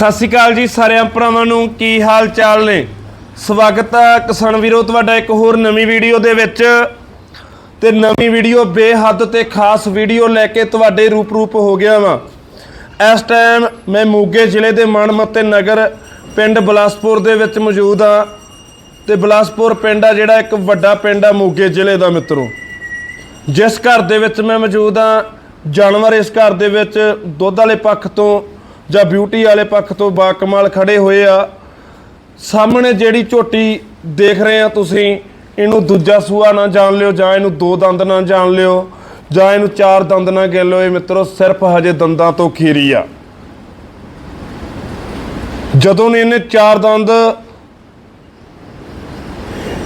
ਸਤਿ ਸ਼੍ਰੀ ਅਕਾਲ ਜੀ ਸਾਰਿਆਂ ਭਰਾਵਾਂ ਨੂੰ, ਕੀ ਹਾਲ ਚਾਲ ਨੇ? ਸਵਾਗਤ ਹੈ ਕਿਸਾਨ ਵੀਰੋ, ਤੁਹਾਡਾ ਇੱਕ ਹੋਰ ਨਵੀਂ ਵੀਡੀਓ ਦੇ ਵਿੱਚ। ਤੇ ਨਵੀਂ ਵੀਡੀਓ ਬੇਹੱਦ ਤੇ ਖਾਸ ਵੀਡੀਓ ਲੈ ਕੇ ਤੁਹਾਡੇ ਰੂਪ ਰੂਪ ਹੋ ਗਿਆ ਵਾਂ। ਇਸ ਟਾਈਮ ਮੈਂ ਮੋਗੇ ਜ਼ਿਲ੍ਹੇ ਦੇ ਮਨਮੱਤੇ ਨਗਰ, ਪਿੰਡ ਬਲਾਸਪੁਰ ਦੇ ਵਿੱਚ ਮੌਜੂਦ ਆ ਤੇ ਬਲਾਸਪੁਰ ਪਿੰਡ ਆ ਜਿਹੜਾ ਇੱਕ ਵੱਡਾ ਪਿੰਡ ਆ ਮੋਗੇ ਜ਼ਿਲ੍ਹੇ ਦਾ ਮਿੱਤਰੋ। ਜਿਸ ਘਰ ਦੇ ਵਿੱਚ ਮੈਂ ਮੌਜੂਦ ਆ ਜਾਨਵਰ ਇਸ ਘਰ ਦੇ ਵਿੱਚ ਦੁੱਧ ਵਾਲੇ ਪੱਖ ਤੋਂ ਜਾਂ ਬਿਊਟੀ ਵਾਲੇ ਪੱਖ ਤੋਂ ਬਾਕਮਾਲ ਖੜੇ ਹੋਏ ਆ। ਸਾਹਮਣੇ ਜਿਹੜੀ ਝੋਟੀ ਦੇਖ ਰਹੇ ਆ ਤੁਸੀਂ, ਇਹਨੂੰ ਦੂਜਾ ਸੂਆ ਨਾ ਜਾਣ ਲਿਓ, ਜਾਂ ਇਹਨੂੰ ਦੋ ਦੰਦ ਨਾ ਜਾਣ ਲਿਓ, ਜਾਂ ਇਹਨੂੰ ਚਾਰ ਦੰਦ ਨਾ ਗਿਣ ਲਿਓ। ਇਹ ਮਿੱਤਰੋ, ਸਿਰਫ ਹਜੇ ਦੰਦਾਂ ਤੋਂ ਖੀਰੀ ਆ। ਜਦੋਂ ਨੇ ਇਹਨੇ ਚਾਰ ਦੰਦ,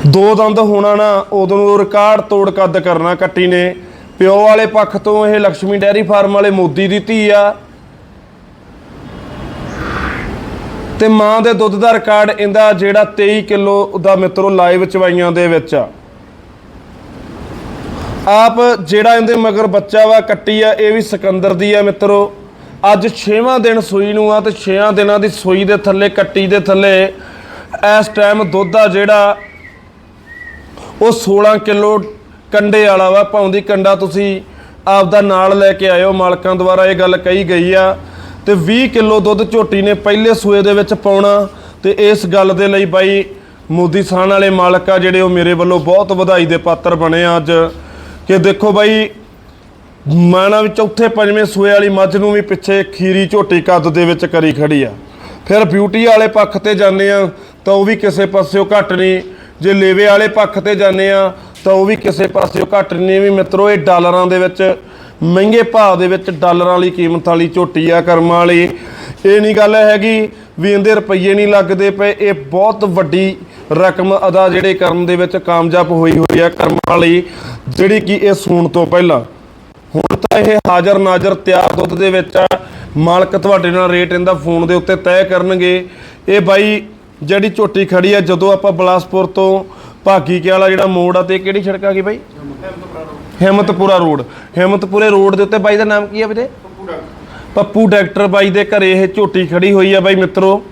ਦੋ ਦੰਦ ਹੋਣਾ ਨਾ, ਉਦੋਂ ਨੂੰ ਰਿਕਾਰਡ ਤੋੜ ਕੱਦ ਕਰਨਾ ਕੱਟੀ ਨੇ। ਪਿਓ ਵਾਲੇ ਪੱਖ ਤੋਂ ਇਹ ਲక్ష్ਮੀ ਡੈਰੀ ਫਾਰਮ ਵਾਲੇ ਮੋਦੀ ਦੀ ਧੀ ਆ। ਤੇ ਮਾਂ ਦੇ ਦੁੱਧ ਦਾ ਰਿਕਾਰਡ ਇਹਦਾ ਜਿਹੜਾ 23 ਕਿਲੋ ਦਾ ਮਿੱਤਰੋ ਲਾਈਵ ਚਵਾਈਆਂ ਦੇ ਵਿੱਚ ਆ। ਆਪ ਜਿਹੜਾ ਇਹਦੇ ਮਗਰ ਬੱਚਾ ਵਾ, ਕੱਟੀ ਆ, ਇਹ ਵੀ ਸਿਕੰਦਰ ਦੀ ਆ ਮਿੱਤਰੋ। ਅੱਜ 6ਵਾਂ ਦਿਨ ਸੂਈ ਨੂੰ ਆ ਤੇ 6 ਦਿਨਾਂ ਦੀ ਸੂਈ ਦੇ ਥੱਲੇ, ਕੱਟੀ ਦੇ ਥੱਲੇ ਇਸ ਟਾਈਮ ਦੁੱਧ ਆ ਜਿਹੜਾ ਉਹ 16 ਕਿਲੋ ਕੰਡੇ ਵਾਲਾ ਵਾ। ਪਾਉਂਦੀ ਕੰਡਾ ਤੁਸੀਂ ਆਪ ਦਾ ਨਾਲ ਲੈ ਕੇ ਆਇਓ, ਮਾਲਕਾਂ ਦੁਆਰਾ ਇਹ ਗੱਲ ਕਹੀ ਗਈ ਆ। ਤੇ 20 ਕਿਲੋ ਦੁੱਧ ਝੋਟੀ ਨੇ ਪਹਿਲੇ ਸੂਏ ਦੇ ਵਿੱਚ ਪਾਉਣਾ ਤੇ ਇਸ ਗੱਲ ਦੇ ਲਈ ਬਾਈ ਮੋਦੀ ਸਾਨ ਵਾਲੇ ਮਾਲਕ ਆ ਜਿਹੜੇ ਉਹ ਮੇਰੇ ਵੱਲੋਂ ਬਹੁਤ ਵਧਾਈ ਦੇ ਪਾਤਰ ਬਣੇ ਆ ਅੱਜ। ਕਿ ਦੇਖੋ ਬਾਈ ਮਾਣਾ ਵੀ ਚੌਥੇ ਪੰਜਵੇਂ ਸੂਏ ਵਾਲੀ ਮੱਝ ਨੂੰ ਵੀ ਪਿੱਛੇ ਖੀਰੀ ਝੋਟੀ ਕੱਦ ਦੇ ਵਿੱਚ ਕਰੀ ਖੜੀ ਆ। ਫਿਰ ਬਿਊਟੀ ਵਾਲੇ ਪੱਖ ਤੇ ਜਾਂਦੇ ਆ, ਤਾਂ ਉਹ ਵੀ ਕਿਸੇ ਪਾਸਿਓ ਘੱਟ ਨਹੀਂ। ਜੇ ਲੇਵੇ ਵਾਲੇ ਪੱਖ ਤੇ ਜਾਂਦੇ ਆ, ਤਾਂ ਉਹ ਵੀ ਕਿਸੇ ਪਾਸਿਓ ਘੱਟ ਨਹੀਂ। ਵੀ ਮਿੱਤਰੋ, ਇਹ ਡਾਲਰਾਂ ਦੇ ਵਿੱਚ ਮਹਿੰਗੇ ਭਾਅ ਦੇ ਵਿੱਚ ਡਾਲਰਾਂ ਵਾਲੀ ਕੀਮਤ ਵਾਲੀ ਝੋਟੀ ਆ ਕਰਮਾਂ ਵਾਲੀ। ਇਹ ਨਹੀਂ ਗੱਲ ਹੈਗੀ ਵੀ ਇਹਦੇ ਰੁਪਈਏ ਨਹੀਂ ਲੱਗਦੇ ਪਏ। ਇਹ ਬਹੁਤ ਵੱਡੀ ਰਕਮ ਅਦਾ ਜਿਹੜੇ ਕਰਮ ਦੇ ਵਿੱਚ ਕਾਮਯਾਬ ਹੋਈ ਹੋਈ ਆ ਕਰਮਾਂ ਵਾਲੀ, ਜਿਹੜੀ ਕਿ ਇਹ ਸੂਣ ਤੋਂ ਪਹਿਲਾਂ। ਹੁਣ ਤਾਂ ਇਹ ਹਾਜ਼ਰ ਨਾਜ਼ਰ ਤਿਆਰ ਦੁੱਧ ਦੇ ਵਿੱਚ ਆ। ਮਾਲਕ ਤੁਹਾਡੇ ਨਾਲ ਰੇਟ ਇਹਦਾ ਫੋਨ ਦੇ ਉੱਤੇ ਤੈਅ ਕਰਨਗੇ। ਇਹ ਬਾਈ, ਜਿਹੜੀ ਝੋਟੀ ਖੜੀ ਆ, ਜਦੋਂ ਆਪਾਂ ਬਲਾਸਪੁਰ ਤੋਂ ਭਾਗੀ ਕੇ ਵਾਲਾ ਜਿਹੜਾ ਮੋੜ ਆ, ਤੇ ਕਿਹੜੀ ਸੜਕ ਆ ਗਈ ਬਾਈ? ਹਿੰਮਤਪੁਰਾ ਰੋਡ। ਹਿੰਮਤਪੁਰੇ ਰੋਡ ਦੇ ਉੱਤੇ ਬਾਈ ਦਾ ਨਾਮ ਕੀ ਹੈ ਵੀਰੇ? ਪੱਪੂ ਡਾਕਟਰ। ਬਾਈ ਦੇ ਘਰੇ ਇਹ ਝੋਟੀ ਖੜੀ ਹੋਈ ਆ ਬਾਈ ਮਿੱਤਰੋ।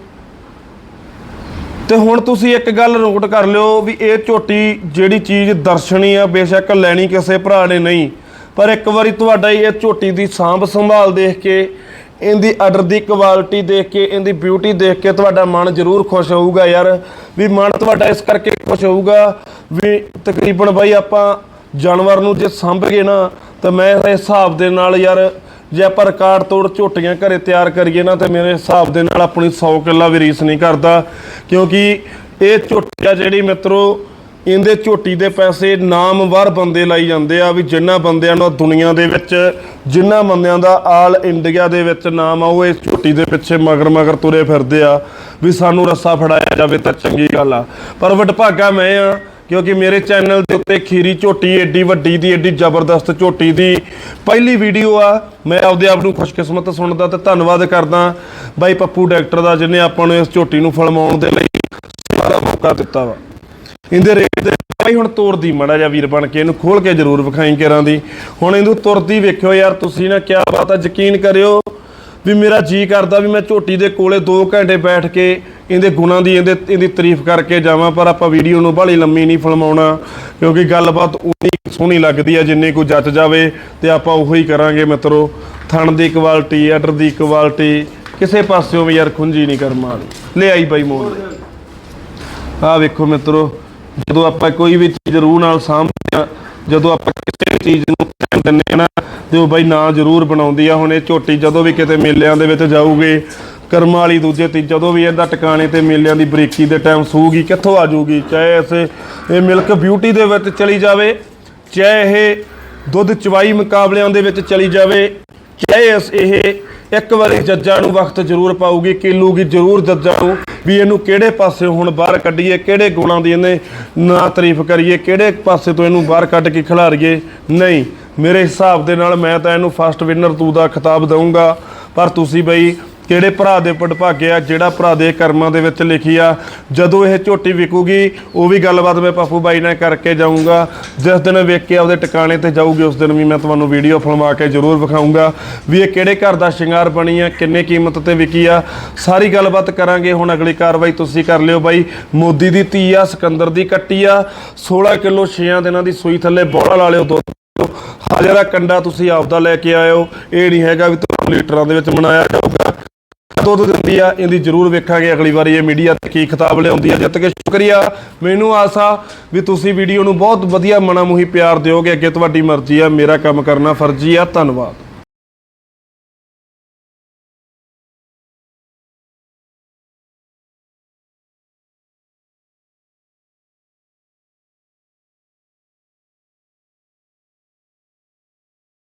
ਤੇ ਹੁਣ ਤੁਸੀਂ ਇੱਕ ਗੱਲ ਨੋਟ ਕਰ ਲਿਓ ਵੀ ਇਹ ਝੋਟੀ ਜਿਹੜੀ ਚੀਜ਼ ਦਰਸ਼ਨੀ ਆ, ਬੇਸ਼ੱਕ ਲੈਣੀ ਕਿਸੇ ਭਰਾ ਨੇ ਨਹੀਂ। ਪਰ ਇੱਕ ਵਾਰੀ ਤੁਹਾਡਾ ਇਹ ਝੋਟੀ ਦੀ ਸਾਂਭ ਸੰਭਾਲ ਦੇਖ ਕੇ, ਇਹਦੀ ਆਰਡਰ ਦੀ ਕੁਆਲਿਟੀ ਦੇਖ ਕੇ, ਇਹਦੀ ਬਿਊਟੀ ਦੇਖ ਕੇ ਤੁਹਾਡਾ ਮਨ ਜ਼ਰੂਰ ਖੁਸ਼ ਹੋਊਗਾ ਯਾਰ। ਵੀ ਮਨ ਤੁਹਾਡਾ ਇਸ ਕਰਕੇ ਖੁਸ਼ ਹੋਊਗਾ ਵੀ ਤਕਰੀਬਨ ਬਾਈ ਆਪਾਂ ਜਾਨਵਰ ਨੂੰ ਜੇ ਸਾਂਭ ਗਏ ਨਾ, ਤਾਂ ਮੈਂ ਇਸ ਹਿਸਾਬ ਦੇ ਨਾਲ ਯਾਰ, ਜੇ ਆਪਾਂ ਰਿਕਾਰਡ ਤੋੜ ਝੋਟੀਆਂ ਘਰੇ ਤਿਆਰ ਕਰੀਏ ਨਾ, ਤੇ ਮੇਰੇ ਹਿਸਾਬ ਦੇ ਨਾਲ ਆਪਣੀ 100 ਕਿੱਲਾ ਵੀ ਰੀਸ ਨਹੀਂ ਕਰਦਾ। ਕਿਉਂਕਿ ਇਹ ਝੋਟੀਆਂ ਜਿਹੜੀ ਮਿੱਤਰੋ, ਇਹਦੇ ਝੋਟੀ ਦੇ ਪੈਸੇ ਨਾਮਵਰ ਬੰਦੇ ਲਾਈ ਜਾਂਦੇ ਆ, ਵੀ ਜਿੰਨਾ ਬੰਦਿਆਂ ਨੂੰ ਦੁਨੀਆ ਦੇ ਵਿੱਚ, ਜਿੰਨਾ ਬੰਦਿਆਂ ਦਾ ਆਲ ਇੰਡੀਆ ਦੇ ਵਿੱਚ ਨਾਮ ਆ, ਉਹ ਇਸ ਝੋਟੀ ਦੇ ਪਿੱਛੇ ਮਗਰ ਮਗਰ ਤੁਰੇ ਫਿਰਦੇ ਆ, ਵੀ ਸਾਨੂੰ ਰੱਸਾ ਫੜਾਇਆ ਜਾਵੇ ਤਾਂ ਚੰਗੀ ਗੱਲ ਆ। ਪਰ ਵਡਭਾਗਾ ਮੈਂ ਆ ਕਿਉਂਕਿ ਮੇਰੇ ਚੈਨਲ ਦੇ ਉੱਤੇ ਖੀਰੀ ਝੋਟੀ ਏਡੀ ਵੱਡੀ ਦੀ, ਏਡੀ ਜ਼ਬਰਦਸਤ ਝੋਟੀ ਦੀ ਪਹਿਲੀ ਵੀਡੀਓ ਆ। ਮੈਂ ਆਪਦੇ ਆਪ ਨੂੰ ਖੁਸ਼ਕਿਸਮਤ ਸੁਣਦਾ ਤੇ ਧੰਨਵਾਦ ਕਰਦਾ ਬਾਈ ਪੱਪੂ ਡਾਕਟਰ ਦਾ, ਜਿਹਨੇ ਆਪਾਂ ਨੂੰ ਇਸ ਝੋਟੀ ਨੂੰ ਫਲਮਾਉਣ ਦੇ ਲਈ ਸਾਰਾ ਮੌਕਾ ਦਿੱਤਾ ਵਾ। ਇਹਦੇ ਰੇਟ ਦੇ ਬਾਈ ਹੁਣ ਤੋੜਦੀ ਮੜਾ ਜਾ ਵੀਰ ਬਣ ਕੇ, ਇਹਨੂੰ ਖੋਲ ਕੇ ਜ਼ਰੂਰ ਵਿਖਾਈ ਕਰਾਂ ਦੀ। ਹੁਣ ਇਹਨੂੰ ਤੁਰਦੀ ਵੇਖਿਓ ਯਾਰ, ਤੁਸੀਂ ਨਾ ਕਿਆ ਬਾਤ ਆ, ਯਕੀਨ ਕਰਿਓ ਵੀ ਮੇਰਾ ਜੀ ਕਰਦਾ ਵੀ ਮੈਂ ਝੋਟੀ ਦੇ ਕੋਲੇ 2 ਘੰਟੇ ਬੈਠ ਕੇ ਇਹਦੇ ਗੁਣਾਂ ਦੀ, ਇਹਦੇ, ਇਹਦੀ ਤਾਰੀਫ ਕਰਕੇ ਜਾਵਾਂ, ਪਰ ਆਪਾਂ ਵੀਡੀਓ ਨੂੰ ਬਾਹਲੀ ਲੰਮੀ ਨਹੀਂ ਫਿਲਮਾਉਣਾ, ਕਿਉਂਕਿ ਗੱਲਬਾਤ ਉਨੀ ਸੋਹਣੀ ਲੱਗਦੀ ਹੈ, ਜਿੰਨੀ ਕੋ ਜੱਜ ਜਾਵੇ ਤੇ ਆਪਾਂ ਉਹੋ ਹੀ ਕਰਾਂਗੇ ਮਿੱਤਰੋ। ਥਣ ਦੀ ਕੁਆਲਿਟੀ ਆਰਡਰ ਦੀ ਕੁਆਲਿਟੀ ਕਿਸੇ ਪਾਸਿਓਂ ਵੀ ਯਾਰ ਖੁੰਜੀ ਨਹੀਂ ਕਰਮ ਵਾਲੀ। ਲੈ ਆਈ ਬਾਈ ਮੋੜ ਆਹ ਵੇਖੋ ਮਿੱਤਰੋ, ਜਦੋਂ ਆਪਾਂ ਕੋਈ ਵੀ ਚੀਜ਼ ਰੂਹ ਨਾਲ ਸਾਂਭਦੇ ਆ ਜਦੋਂ ਆਪਾਂ ਕਿਸੇ ਚੀਜ਼ ਨੂੰ ਧਿਆਨ ਦਿੰਦੇ ਆ ਨਾ ਤੇ ਉਹ ਬਾਈ ਨਾਂ ਜ਼ਰੂਰ ਬਣਾਉਂਦੀ ਆ। ਹੁਣ ਇਹ ਝੋਟੀ ਜਦੋਂ ਵੀ ਕਿਤੇ ਮੇਲਿਆਂ ਦੇ ਵਿੱਚ ਜਾਊਗੇ, ਕਰਮਾਂ ਵਾਲੀ ਦੂਜੇ ਤੀ ਜਦੋਂ ਵੀ ਇਹਦਾ ਟਿਕਾਣੇ ਤੇ ਮੇਲਿਆਂ ਦੀ ਬਰੀਕੀ ਦੇ ਟਾਈਮ ਸੂਗੀ ਕਿੱਥੋਂ ਆ ਜੂਗੀ ਚਾਹੇ ਐਸੇ ਇਹ ਮਿਲਕ ਬਿਊਟੀ ਦੇ ਵਿੱਚ ਚਲੀ ਜਾਵੇ, ਚਾਹੇ ਇਹ ਦੁੱਧ ਚਵਾਈ ਮੁਕਾਬਲਿਆਂ ਦੇ ਵਿੱਚ ਚਲੀ ਜਾਵੇ, ਚਾਹੇ ਇਸ- ਇਹ ਇੱਕ ਵਾਰੀ ਜੱਜਾਂ ਨੂੰ ਵਕਤ ਜ਼ਰੂਰ ਪਾਊਗੀ ਕਿਲੂਗੀ ਜ਼ਰੂਰ ਜੱਜਾਂ ਨੂੰ ਵੀ ਇਹਨੂੰ ਕਿਹੜੇ ਪਾਸੇ ਹੁਣ ਬਾਹਰ ਕੱਢੀਏ, ਕਿਹੜੇ ਗੁਣਾਂ ਦੀ ਇਹਨੇ ਨਾ ਤਾਰੀਫ ਕਰੀਏ, ਕਿਹੜੇ ਪਾਸੇ ਤੋਂ ਇਹਨੂੰ ਬਾਹਰ ਕੱਢ ਕੇ ਖਿਲਾਰੀਏ? ਨਹੀਂ। ਮੇਰੇ ਹਿਸਾਬ ਦੇ ਨਾਲ ਮੈਂ ਤਾਂ ਇਹਨੂੰ ਫਸਟ ਵਿਨਰ ਤੂੰ ਦਾ ਖਿਤਾਬ ਦਊਂਗਾ। ਪਰ ਤੁਸੀਂ ਬਈ ਕਿਹੜੇ ਭਰਾ ਦੇ ਪੜਭਾਗੇ ਆ, ਜਿਹੜਾ ਭਰਾ ਦੇ ਕਰਮਾਂ ਦੇ ਵਿੱਚ ਲਿਖੀ ਆ, ਜਦੋਂ ਇਹ ਝੋਟੀ ਵਿਕੂਗੀ, ਉਹ ਵੀ ਗੱਲਬਾਤ ਮੈਂ ਪੱਪੂ ਬਾਈ ਨਾਲ ਕਰਕੇ ਜਾਊਂਗਾ। ਜਿਸ ਦਿਨ ਵੇਖ ਕੇ ਆਪਦੇ ਟਿਕਾਣੇ ਤੇ ਜਾਊਗੀ, ਉਸ ਦਿਨ ਵੀ ਮੈਂ ਤੁਹਾਨੂੰ ਵੀਡੀਓ ਫਿਲਮਾ ਕੇ ਜ਼ਰੂਰ ਵਿਖਾਊਂਗਾ ਵੀ ਇਹ ਕਿਹੜੇ ਘਰ ਦਾ ਸ਼ਿੰਗਾਰ ਬਣੀ ਆ, ਕਿੰਨੇ ਕੀਮਤ ਤੇ ਵਿਕੀ ਆ। ਸਾਰੀ ਗੱਲਬਾਤ ਕਰਾਂਗੇ, ਹੁਣ ਅਗਲੀ ਕਾਰਵਾਈ ਤੁਸੀਂ ਕਰ ਲਿਓ ਬਾਈ। ਮੋਦੀ ਦੀ ਧੀ ਆ, ਸਿਕੰਦਰ ਦੀ ਕੱਟੀ ਆ। 16 ਕਿਲੋ 6 ਦਿਨਾਂ ਦੀ ਸੂਈ ਥੱਲੇ ਬੋੜਾ ਲਾ ਲਿਓ ਦੁੱਧ। ਹਾਜ਼ਰ ਆ ਕੰਡਾ ਤੁਸੀਂ ਆਪਦਾ ਲੈ ਕੇ ਆਇਓ ਇਹ ਨਹੀਂ ਹੈਗਾ ਵੀ ਤੁਹਾਨੂੰ ਲੀਟਰਾਂ ਦੇ ਵਿੱਚ ਬਣਾਇਆ ਜਾਊਗਾ। ਦੁੱਧ ਦਿੰਦੀ ਆ, ਇਹਦੀ ਜ਼ਰੂਰ ਵੇਖਾਂਗੇ ਅਗਲੀ ਵਾਰੀ ਇਹ ਮੀਡੀਆ ਤੇ ਕੀ ਖਿਤਾਬ ਲਿਆਉਂਦੀ ਆ। ਜਿੱਤ ਕੇ ਸ਼ੁਕਰੀਆ। ਮੈਨੂੰ ਆਸਾ ਵੀ ਤੁਸੀਂ ਵੀਡੀਓ ਨੂੰ ਬਹੁਤ ਵਧੀਆ ਮਨਾਮੂਹੀ ਪਿਆਰ ਦਿਓਗੇ। ਅੱਗੇ ਤੁਹਾਡੀ ਮਰਜ਼ੀ ਆ, ਮੇਰਾ ਕੰਮ ਕਰਨਾ ਫਰਜ਼ੀ ਆ। ਧੰਨਵਾਦ।